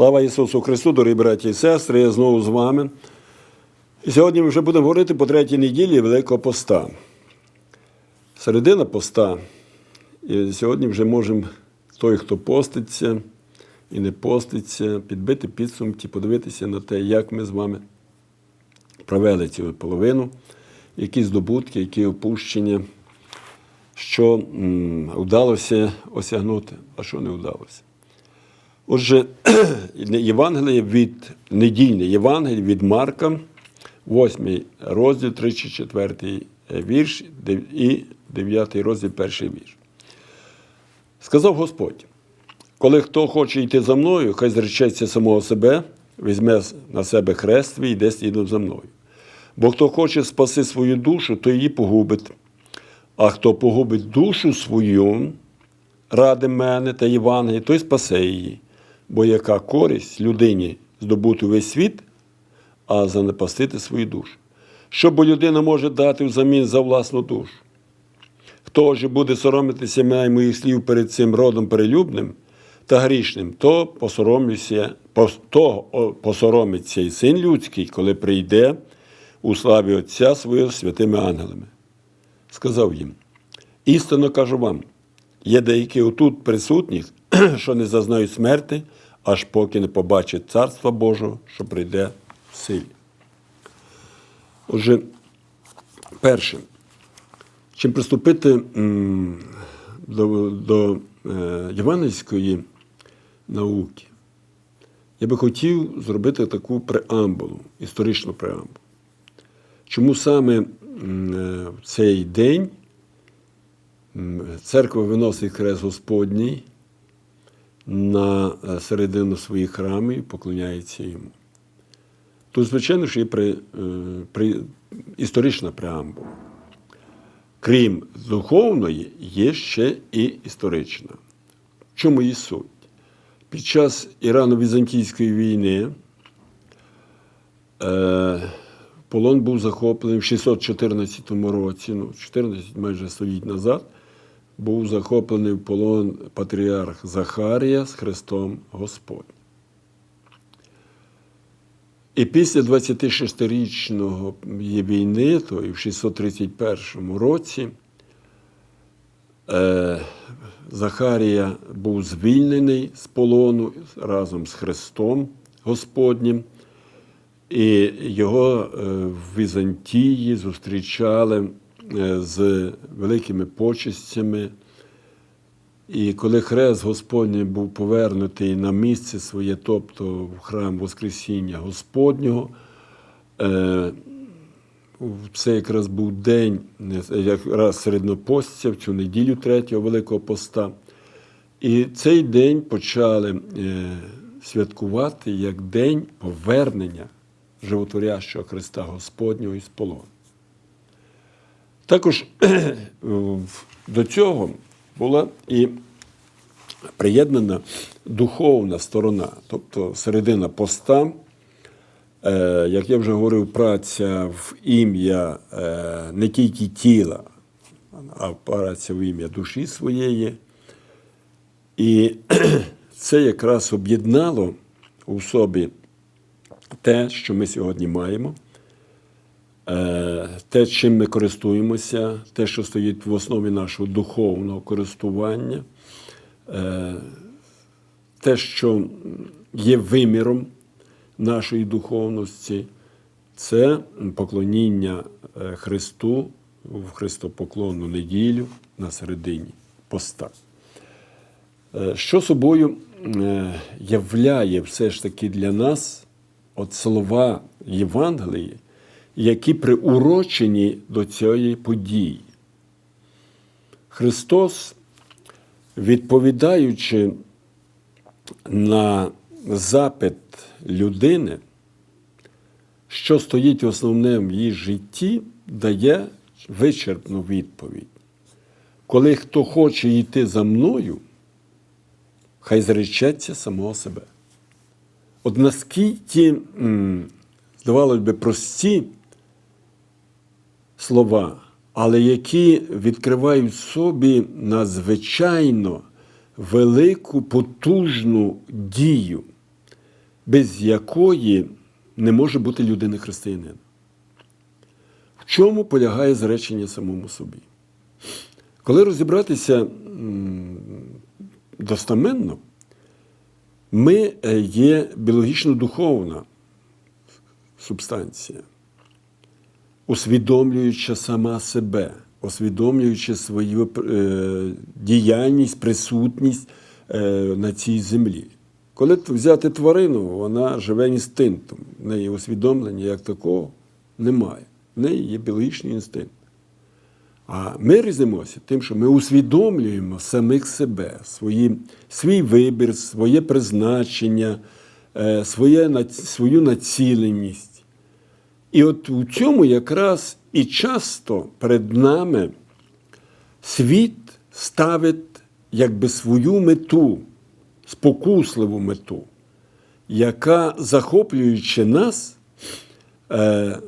Слава Ісусу Христу, дорогі браті і сестри, я знову з вами. І сьогодні ми вже будемо говорити по третій неділі Великого поста. Середина поста. І сьогодні вже можемо той, хто поститься і не поститься, підбити підсумки, подивитися на те, як ми з вами провели цю половину, які здобутки, які опущення, що вдалося осягнути, а що не вдалося. Отже, Євангеліє від недільне Євангеліє від Марка, 8 розділ, 34 вірш і 9 розділ, перший вірш. Сказав Господь: коли хто хоче йти за мною, хай зречеться самого себе, візьме на себе хрест і йде слідом за мною. Бо хто хоче спаси свою душу, то її погубить. А хто погубить душу свою, ради мене та Євангелії, той спасе її. Бо яка користь людині здобути весь світ, а занепастити свою душу? Що бо людина може дати взамін за власну душу? Хто ж буде соромитися мене моїх слів перед цим родом перелюбним та грішним, то посоромлюся, то посоромиться і син людський, коли прийде у славі Отця свого святими ангелами. Сказав їм: істинно кажу вам, є деякі отут присутніх, що не зазнають смерти, аж поки не побачать Царства Божого, що прийде в силі. Отже, перше, чим приступити до, до е, євангельської науки, я би хотів зробити таку преамбулу, історичну преамбулу. Чому саме е, в цей день церква виносить хрест Господній на е, середину своїх храмів і поклоняється йому? Тут, звичайно, що є при, е, при, історична преамбула. Крім духовної, є ще і історична. В чому її суть? Під час Ірано-Візантійської війни е, полон був захоплений в 614 році, ну, 14 майже століть назад, був захоплений в полон патріарх Захарія з Христом Господнім. І після 26-річного війни, то і в 631 році, е, Захарія був звільнений з полону разом з Христом Господнім, і його е, в Візантії зустрічали з великими почестями. І коли хрест Господній був повернутий на місце своє, тобто в храм Воскресіння Господнього, е, це якраз був день, е, якраз середнопостця, в цю неділю третього Великого Поста. І цей день почали е, святкувати як день повернення животворящого Христа Господнього із полону. Також до цього була і приєднана духовна сторона, тобто середина поста, е, як я вже говорив, праця в ім'я е, не тільки тіла, а праця в ім'я душі своєї. І це якраз об'єднало у собі те, що ми сьогодні маємо. Е, те, чим ми користуємося, те, що стоїть в основі нашого духовного користування, е, те, що є виміром нашої духовності, це поклоніння е, Христу в Христопоклонну неділю на середині поста. Що собою являє все ж таки для нас от слова Євангелії, які приурочені до цієї події. Христос, відповідаючи на запит людини, що стоїть основним в її житті, дає вичерпну відповідь. Коли хто хоче йти за мною, хай зречеться самого себе. От наскільки, здавалось би, прості слова, але які відкривають в собі надзвичайно велику потужну дію, без якої не може бути людини християнина. В чому полягає зречення самому собі? Коли розібратися достаменно, ми е, є біологічно-духовна субстанція, усвідомлюючи сама себе, усвідомлюючи свою е, діяльність, присутність е, на цій землі. Коли взяти тварину, вона живе інстинктом. В неї усвідомлення як такого немає. В неї є біологічний інстинкт. А ми різнимося тим, що ми усвідомлюємо самих себе, свої, свій вибір, своє призначення, е, своє, свою націленість. І от у цьому якраз і часто перед нами світ ставить якби свою мету, спокусливу мету, яка, захоплюючи нас, е,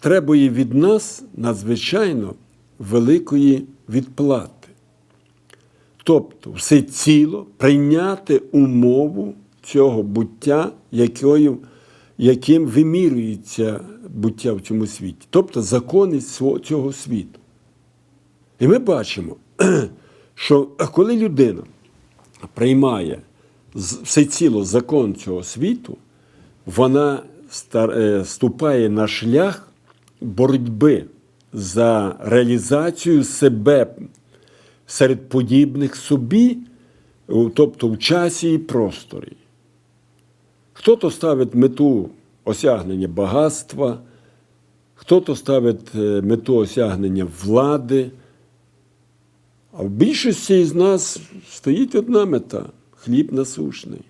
требує від нас надзвичайно великої відплати. Тобто все ціло прийняти умову цього буття, якою, яким вимірюється буття в цьому світі, тобто закони цього- світу. І ми бачимо, що коли людина приймає всеціло закон цього світу, вона е, ступає на шлях боротьби за реалізацію себе серед подібних собі, тобто в часі і просторі. Хто-то ставить мету осягнення багатства, хто-то ставить е, мету осягнення влади. А в більшості з нас стоїть одна мета хліб насушний.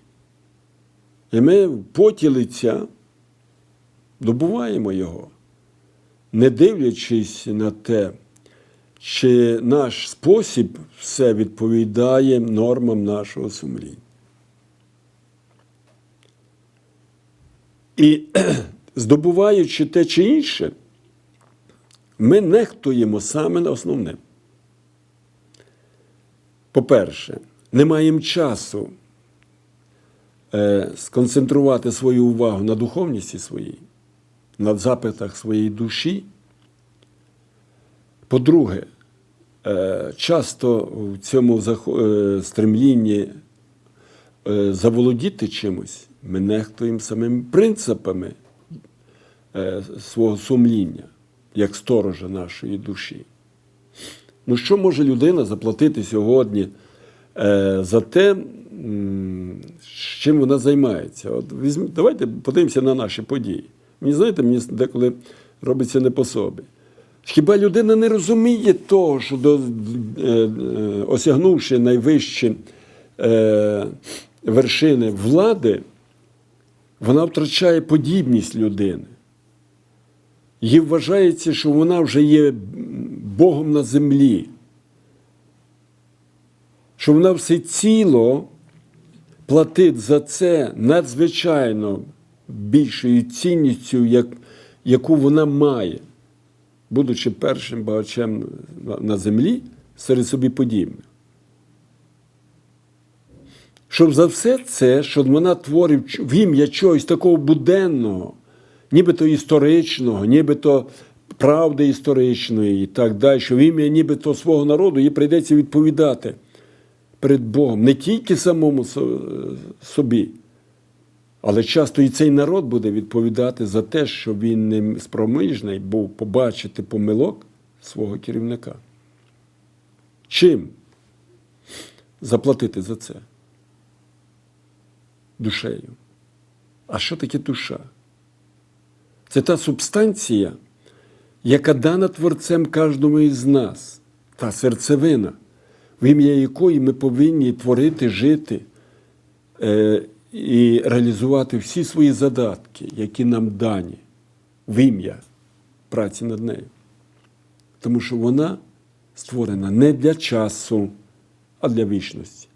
І ми в поті лиця добуваємо його, не дивлячись на те, чи наш спосіб все відповідає нормам нашого сумління. І здобуваючи те чи інше, ми нехтуємо саме основним. По-перше, не маємо часу е, сконцентрувати свою увагу на духовності своїй, на запитах своєї душі. По-друге, е, часто в цьому е, стремлінні заволодіти чимось, ми нехтуємо самими принципами е, свого сумління, як сторожа нашої душі. Ну, що може людина заплатити сьогодні е, за те, чим вона займається? От візьм, давайте подивимося на наші події. Мені знаєте, мені деколи робиться не по собі. Хіба людина не розуміє того, що до, е, осягнувши найвищі вершини влади, вона втрачає подібність людини. Їй вважається, що вона вже є Богом на землі, що вона всеціло платить за це надзвичайно більшою цінністю, як, яку вона має, будучи першим багачем на, на землі серед собі подібних. Щоб за все це, що вона творить в ім'я чогось такого буденного, нібито історичного, нібито правди історичної і так далі, що в ім'я нібито свого народу їй прийдеться відповідати перед Богом не тільки самому собі, але часто і цей народ буде відповідати за те, що він не спроможний був побачити помилок свого керівника. Чим заплатити за це? Душею. А що таке душа? Це та субстанція, яка дана Творцем кожному із нас, та серцевина, в ім'я якої ми повинні творити, жити е, і реалізувати всі свої задатки, які нам дані в ім'я праці над нею. Тому що вона створена не для часу, а для вічності.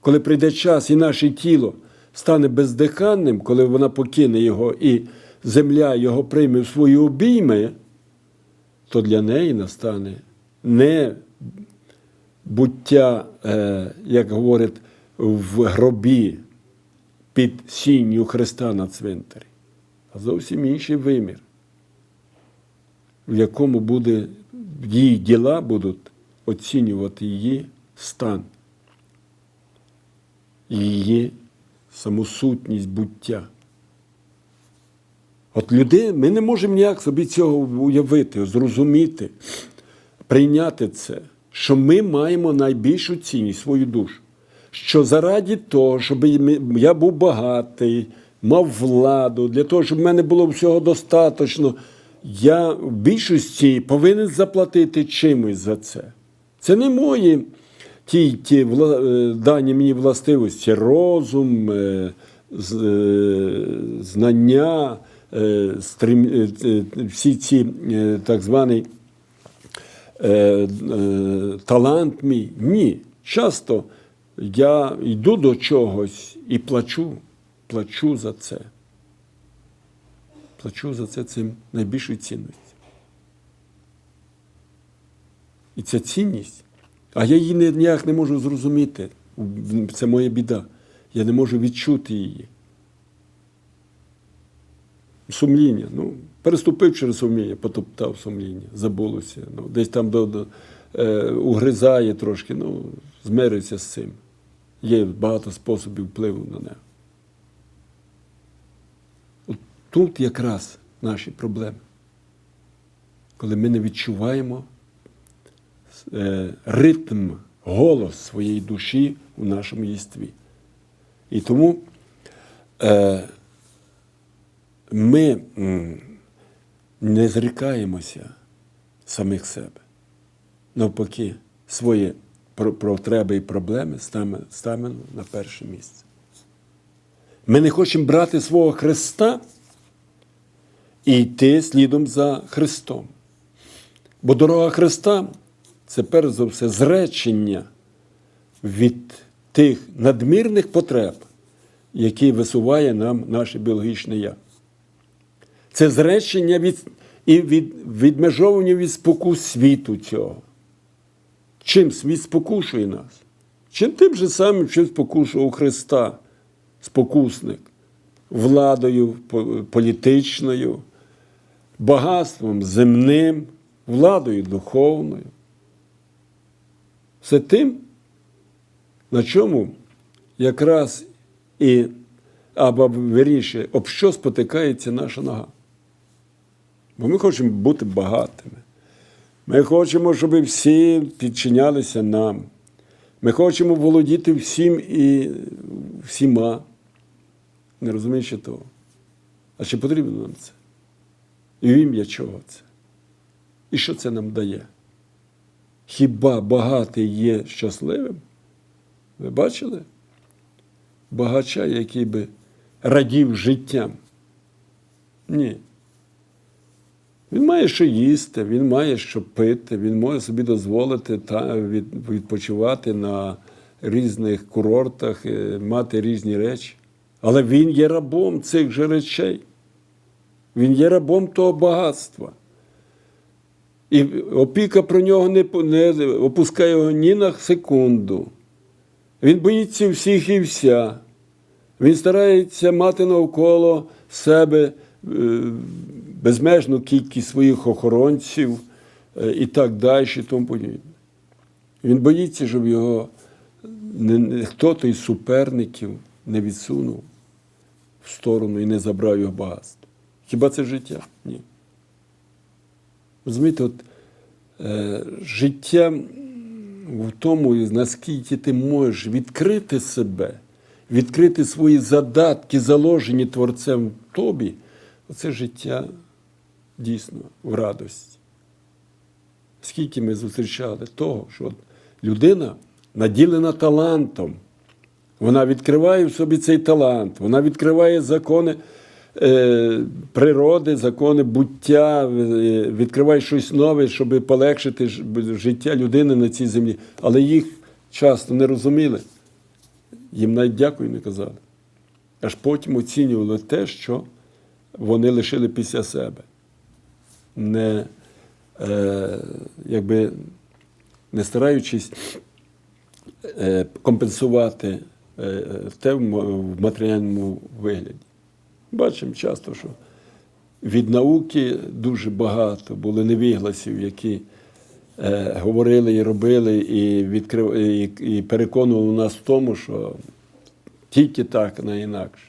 Коли прийде час і наше тіло стане бездиханним, коли вона покине його і земля його прийме в свої обійми, то для неї настане не буття, е, як говорять, в гробі під сінню Христа на цвинтарі, а зовсім інший вимір, в якому буде її діла будуть оцінювати її стан, її самосутність буття. От люди, ми не можемо ніяк собі цього уявити, зрозуміти, прийняти це, що ми маємо найбільшу цінність свою душу. Що заради того, щоб я був багатий, мав владу, для того, щоб в мене було всього достатньо, я в більшості повинен заплатити чимось за це. Це не мої ті, ті вла- е, дані мені властивості, розум, е, е, знання, стрім- всі ці так званий талант мій. Ні. Часто я йду до чогось і плачу, плачу за це. Плачу за це цим найбільшою цінністю. І ця цінність, а я її ні- ніяк не можу зрозуміти. Це моя біда. Я не можу відчути її. Сумління. Ну, переступив через сумління, потоптав сумління, забулося. Ну, десь там до, до, е, угризає трошки, ну, змириться з цим. Є багато способів впливу на нього. От тут якраз наші проблеми. Коли ми не відчуваємо ритм, голос своєї душі у нашому єстві. І тому е, ми не зрікаємося самих себе. Навпаки, свої потреби і проблеми ставимо на перше місце. Ми не хочемо брати свого Христа і йти слідом за Христом. Бо дорога Христа це перш за все зречення від тих надмірних потреб, які висуває нам наше біологічне я. Це зречення від, і від, відмежовування від спокус світу цього. Чим світ спокушує нас? Чим тим же самим, чим спокушував Христа, спокусник, владою політичною, багатством земним, владою духовною. Все тим, на чому якраз і, або вірніше, об що спотикається наша нога. Бо ми хочемо бути багатими. Ми хочемо, щоб всі підчинялися нам. Ми хочемо володіти всім і всіма. Не розуміючи того. А чи потрібно нам це? І в ім'я чого це? І що це нам дає? Хіба багатий є щасливим? Ви бачили? Багача, який би радів життям? Ні. Він має що їсти, він має що пити, він може собі дозволити та, відпочивати на різних курортах, е, мати різні речі. Але він є рабом цих же речей. Він є рабом того багатства. І опіка про нього не, не опускає його ні на секунду. Він боїться всіх і вся. Він старається мати навколо себе е, безмежну кількість своїх охоронців е, і так далі, і тому подібне. Він боїться, щоб його хто-то із суперників не відсунув в сторону і не забрав його багатство. Хіба це життя? Ні. Розумієте, от, е, життя в тому, наскільки ти можеш відкрити себе, відкрити свої задатки, заложені Творцем в тобі, оце життя дійсно в радості. Скільки ми зустрічали того, що людина наділена талантом, вона відкриває в собі цей талант, вона відкриває закони природи, закони буття, е, відкриває щось нове, щоб полегшити життя людини на цій землі. Але їх часто не розуміли. Їм навіть дякую не казали. Аж потім оцінювали те, що вони лишили після себе. Не, е, якби, не стараючись е, компенсувати е, те в матеріальному вигляді. Бачимо часто, що від науки дуже багато було невігласів, які е, говорили і робили, і, відкрив, і, і переконували нас в тому, що тільки так, не інакше.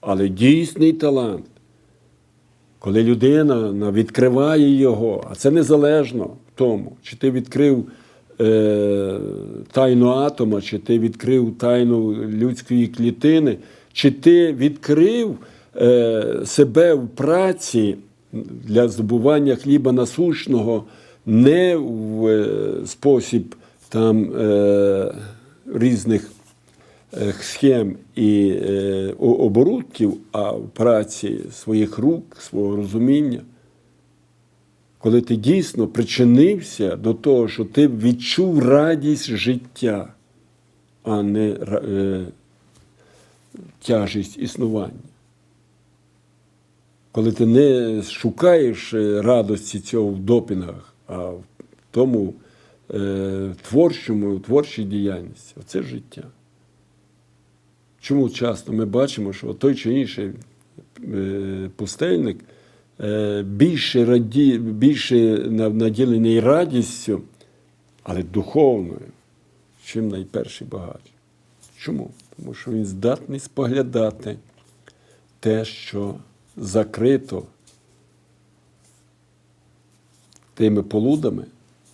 Але дійсний талант, коли людина на- відкриває його, а це незалежно в тому, чи ти відкрив е, тайну атома, чи ти відкрив тайну людської клітини, чи ти відкрив себе в праці для здобування хліба насущного не в е, спосіб там е, різних е, схем і е, оборудків, а в праці своїх рук, свого розуміння, коли ти дійсно причинився до того, що ти відчув радість життя, а не е, тяжість існування. Коли ти не шукаєш е, радості цього в допінгах, а в тому е, творчому, творчій діяльності, оце життя. Чому часто ми бачимо, що той чи інший е, пустельник е, більше, раді, більше наділений радістю, але духовною, чим найперший багач. Чому? Тому що він здатний споглядати те, що закрито тими полудами,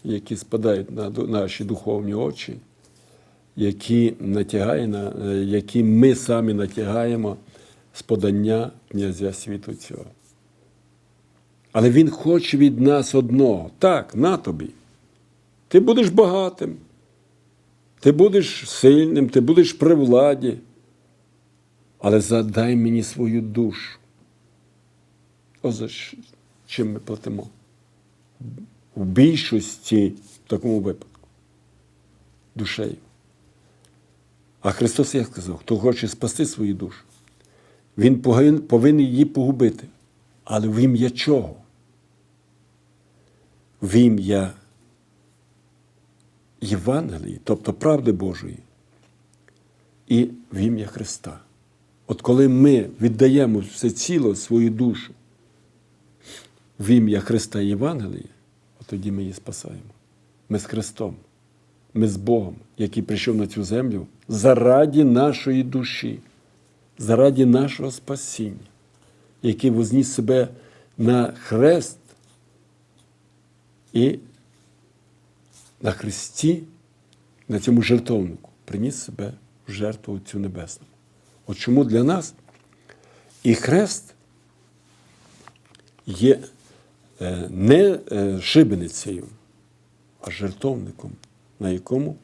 які спадають на наші духовні очі, які, натягає на, е, які ми самі натягаємо з подання князя світу цього. Але він хоче від нас одного. Так, на тобі. Ти будеш багатим, ти будеш сильним, ти будеш при владі. Але задай мені свою душу. Чим ми платимо? В більшості в такому випадку душею. А Христос як сказав, хто хоче спасти свою душу, він повинен її погубити. Але в ім'я чого? В ім'я Євангелії, тобто правди Божої, і в ім'я Христа. От коли ми віддаємо все ціло свою душу в ім'я Христа і Євангелії, от тоді ми її спасаємо. Ми з Христом, ми з Богом, який прийшов на цю землю заради нашої душі, заради нашого спасіння, який возніс себе на хрест і на хресті, на цьому жертовнику, приніс себе в жертву цю небесну. От чому для нас і хрест є не е, шибеницею, а жертовником, на якому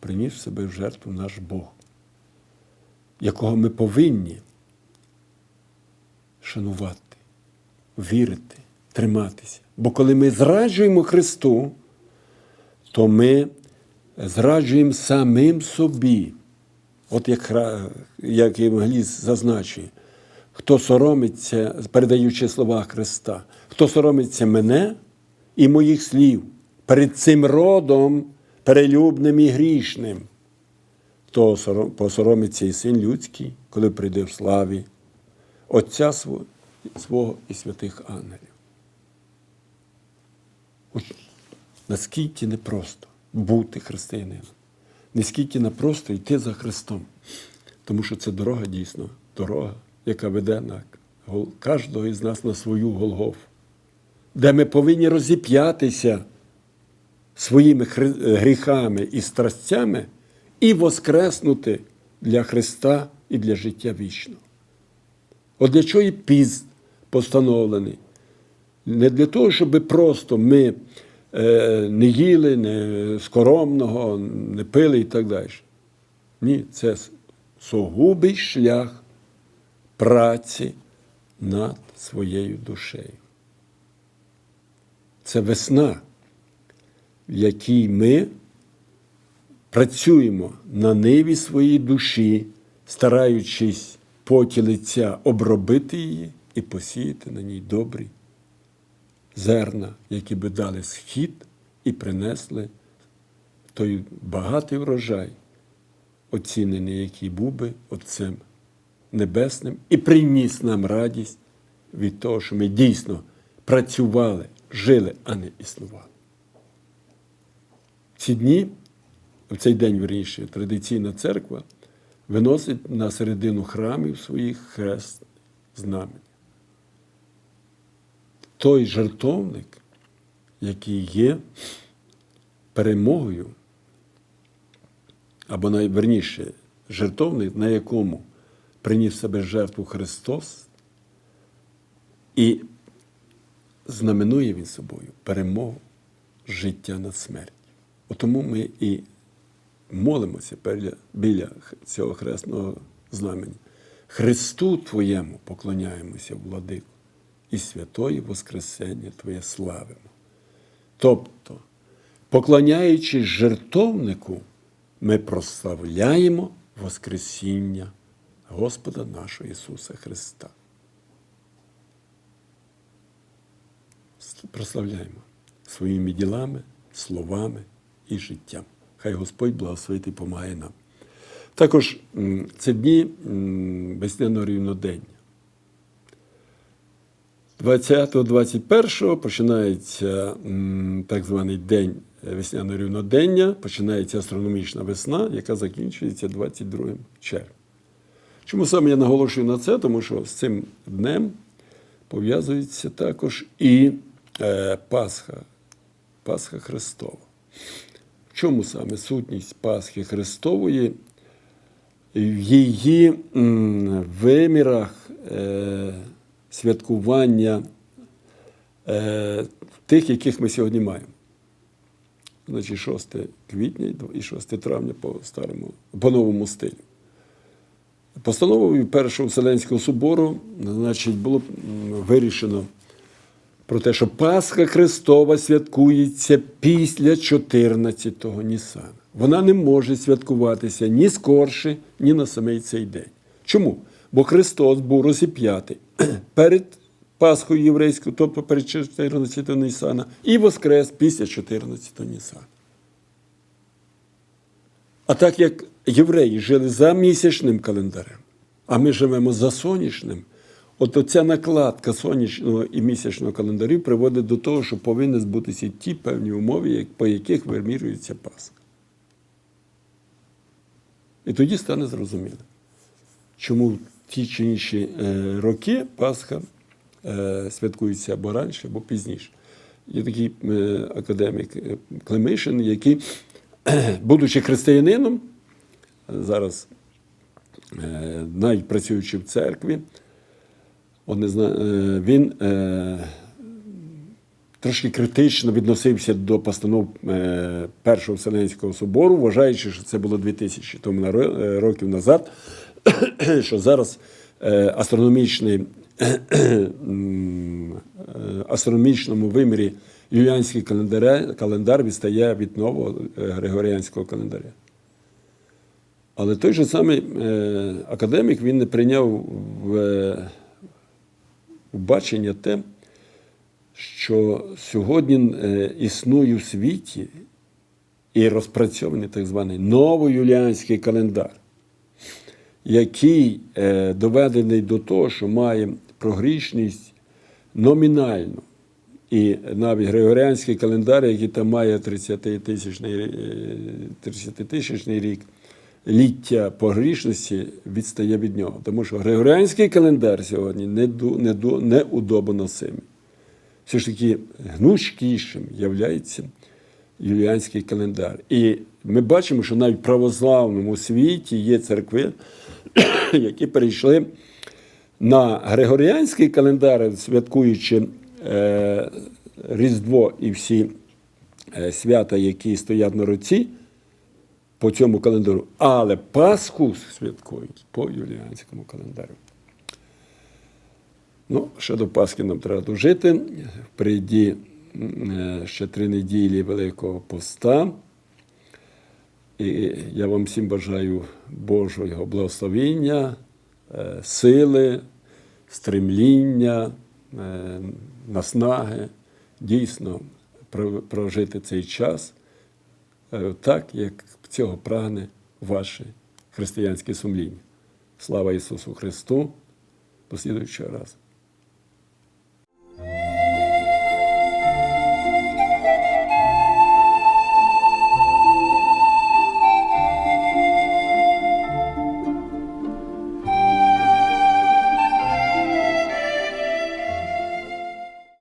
приніс себе в жертву наш Бог, якого ми повинні шанувати, вірити, триматися. Бо коли ми зраджуємо Христу, то ми зраджуємо самим собі. От як, хра- як Євангеліст зазначує, хто соромиться, передаючи слова Христа, хто соромиться мене і моїх слів перед цим родом перелюбним і грішним, то посоромиться і син людський, коли прийде в славі Отця свого, і святих ангелів. Наскільки непросто бути християнином, наскільки непросто йти за Христом. Тому що це дорога дійсно, дорога, яка веде на кожного із нас на свою Голгофу, де ми повинні розіп'ятися своїми гріхами і страстями і воскреснути для Христа і для життя вічного. От для чого і піст постановлений? Не для того, щоб просто ми е, не їли, не скоромного, не пили і так далі. Ні, це сугубий шлях праці над своєю душею. Це весна, в якій ми працюємо на ниві своєї душі, стараючись поті лиця обробити її і посіяти на ній добрі зерна, які би дали схід і принесли той багатий врожай, оцінений, який був би Отцем Небесним, і приніс нам радість від того, що ми дійсно працювали, жили, а не існували. Ці дні, в цей день, верніше, традиційна церква виносить на середину храмів своїх хрест знамень. Той жертовник, який є перемогою, або найверніше, жертовник, на якому приніс себе жертву Христос, і знаменує він собою перемогу життя над смертю. Тому ми і молимося біля цього хресного знамення. Христу Твоєму поклоняємося, владику, і святої Воскресення Твоє славимо. Тобто, поклоняючись жертовнику, ми прославляємо Воскресіння Господа нашого Ісуса Христа. Прославляємо своїми ділами, словами і життям. Хай Господь благословить і помагає нам. Також це дні весняного рівнодення. 20-21 починається так званий день весняного рівнодення, починається астрономічна весна, яка закінчується 22 червня. Чому саме я наголошую на це? Тому що з цим днем пов'язується також і е, Пасха, Пасха Христова. В чому саме сутність Пасхи Христової? В її вимірах е, святкування е, тих, яких ми сьогодні маємо. Значить, 6 квітня і 6 травня по старому, по новому стилю. Постановою Першого Вселенського собору значить, було вирішено про те, що Пасха Христова святкується після 14-го Нісана. Вона не може святкуватися ні скорше, ні на самий цей день. Чому? Бо Христос був розіп'ятий перед Пасхою єврейською, тобто перед 14-го Нісана, і воскрес після 14-го Нісана. А так як євреї жили за місячним календарем, а ми живемо за сонячним, от оця накладка сонячного і місячного календарів приводить до того, що повинні збутися ті певні умови, по яких вимірюється Пасха. І тоді стане зрозуміло, чому в ті чи інші е, роки Пасха е, святкується або раніше, або пізніше. Є такий е, академік Клемишин, який, будучи християнином, зараз е, навіть працюючи в церкві, е, він е, трошки критично відносився до постанов Першого Вселенського собору, вважаючи, що це було 2000 тому років назад, що зараз астрономічний астрономічному вимірі юліанський календар, календар відстає від нового е, григоріанського календаря. Але той же самий е, академік він не прийняв в, е, в бачення те, що сьогодні е, існує в світі і розпрацьований так званий новоюліанський календар, який е, доведений до того, що має прогрішність номінальну. І навіть Григоріанський календар, який там має 30-тисячний 30 рік ліття погрішності, відстає від нього. Тому що Григоріанський календар сьогодні не, ду- не. Все ж таки гнучкішим являється юліанський календар. І ми бачимо, що навіть в православному світі є церкви, які перейшли на Григоріанський календар, святкуючи е, Різдво і всі е, свята, які стоять на руці по цьому календару, але Пасху святкують по юліанському календарю. Ну, ще до Пасхи нам треба дожити. М, е, ще три неділі Великого поста. І я вам всім бажаю Божого благословіння, е, сили, стремління, е, наснаги, дійсно прожити цей час е, так, як цього прагне ваше християнське сумління. Слава Ісусу Христу! До слідуючого разу.